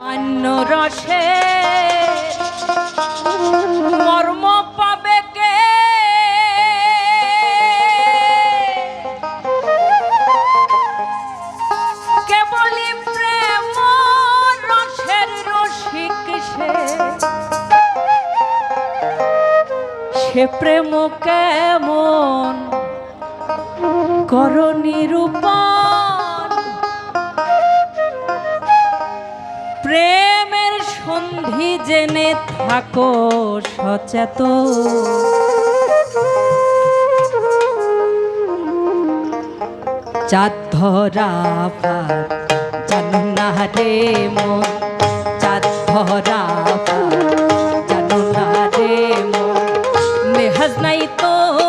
অন্য রসে মর্ম পাবে কে? কেবলই প্রেম রসের রসিক সে। সে প্রেম কেমন কর নিরূপণ জেনে থাকো সচেত চাঁদ ধরা ভাত জানো না রে মন। চাঁদ ধরা ভাত জানো না রে মন। নেহাজ নাই তোমার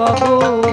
চাও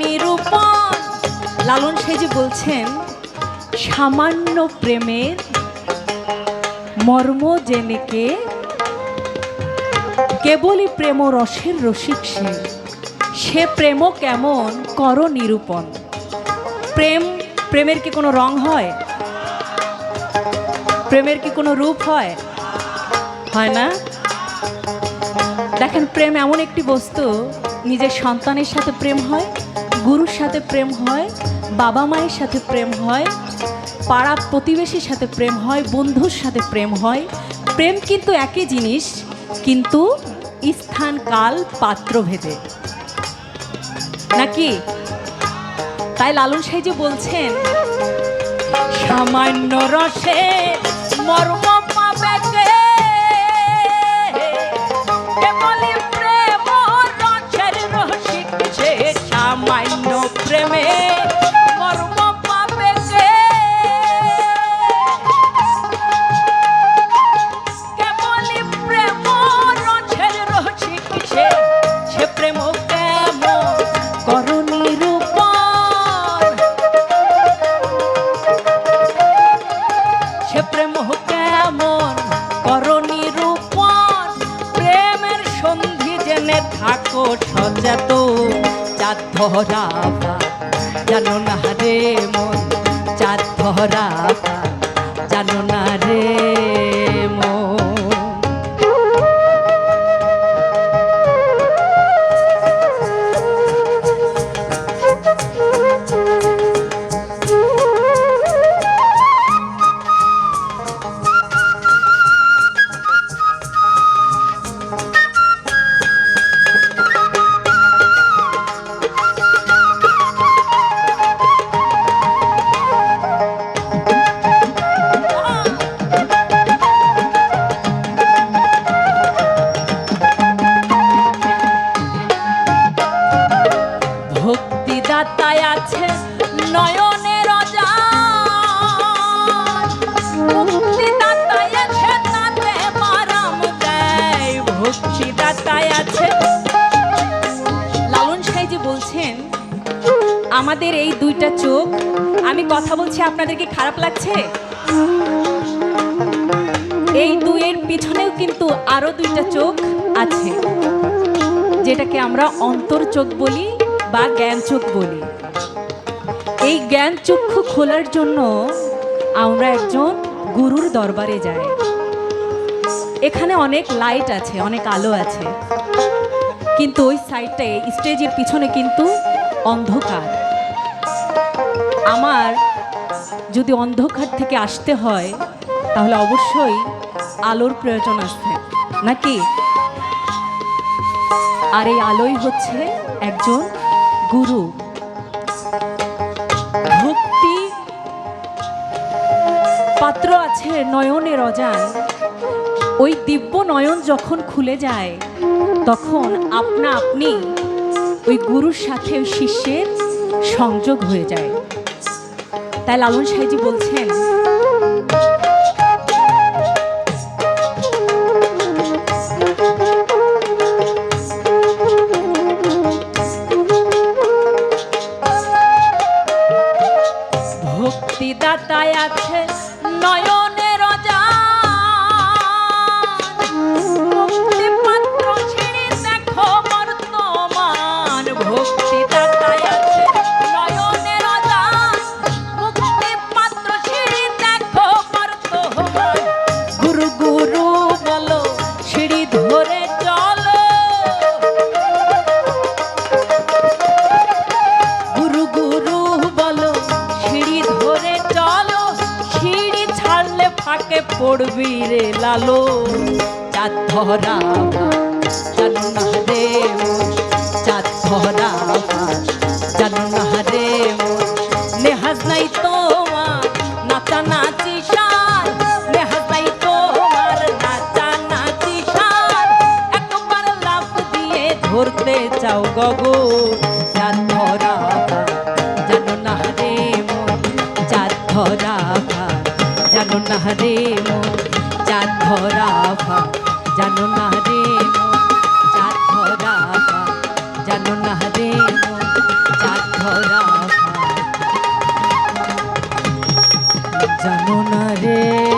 নিরূপণ লালন সেজি বলছেন, সামান্য প্রেমের মর্ম জেনেকে কেবলই প্রেম রসের রসিক সে। সে প্রেম কেমন কর নিরূপণ প্রেম, প্রেমের কি কোনো রং হয়? প্রেমের কি কোনো রূপ হয়? হয় না? দেখেন, প্রেম এমন একটি বস্তু, নিজের সন্তানের সাথে প্রেম হয় গুরুর সাথে প্রেম হয়, বাবা মায়ের সাথে প্রেম হয়, পাড়া প্রতিবেশীর সাথে প্রেম হয়, বন্ধুর সাথে প্রেম হয়। প্রেম কিন্তু একই জিনিস, কিন্তু স্থান, কাল, পাত্র ভেদে। নাকি? তাই লালন সাইজি বলছেন, সামান্য রসে মর্ম পাবে ধরা ভাত জানো না রে মন চাঁদ ধরা জানো না সাইজি বলছেন, আমাদের এই দুইটা চোখ, আমি কথা বলছি আপনাদের কি খারাপ লাগছে? এই দুইয়ের পিছনেও কিন্তু আরও দুইটা চোখ আছে, যেটাকে আমরা অন্তর চোখ বলি বা জ্ঞান চোখ বলি। এই জ্ঞান চক্ষু খোলার জন্য আমরা একজন গুরুর দরবারে যাই। এখানে অনেক লাইট আছে, অনেক আলো আছে। কিন্তু ওই সাইডটায় স্টেজের পিছনে কিন্তু অন্ধকার। আমার যদি অন্ধকার থেকে আসতে হয়, তাহলে অবশ্যই আলোর প্রয়োজন আছে, নাকি? আর এই আলোই হচ্ছে একজন গুরু। ভক্তি পাত্র আছে নয়নের অজান। ওই দিব্য নয়ন যখন খুলে যায় তখন আপনা আপনি ওই গুরুর সাথে ওই শিষ্যের সংযোগ হয়ে যায়। তাই লালন সাহেজি বলছেন লালো চাঁদ ধরা জানো না রে চাঁদ ধরা জানো না রে নেহাজ নাই তোমার, নাচা নাচি দিয়ে ধরতে চাও গগো, চাঁদ ধরা জানো না রে মন চাঁদ ধরা জানো না রে ধরা জানো না রে মন চাঁদ ধরা জানো না জানো না রে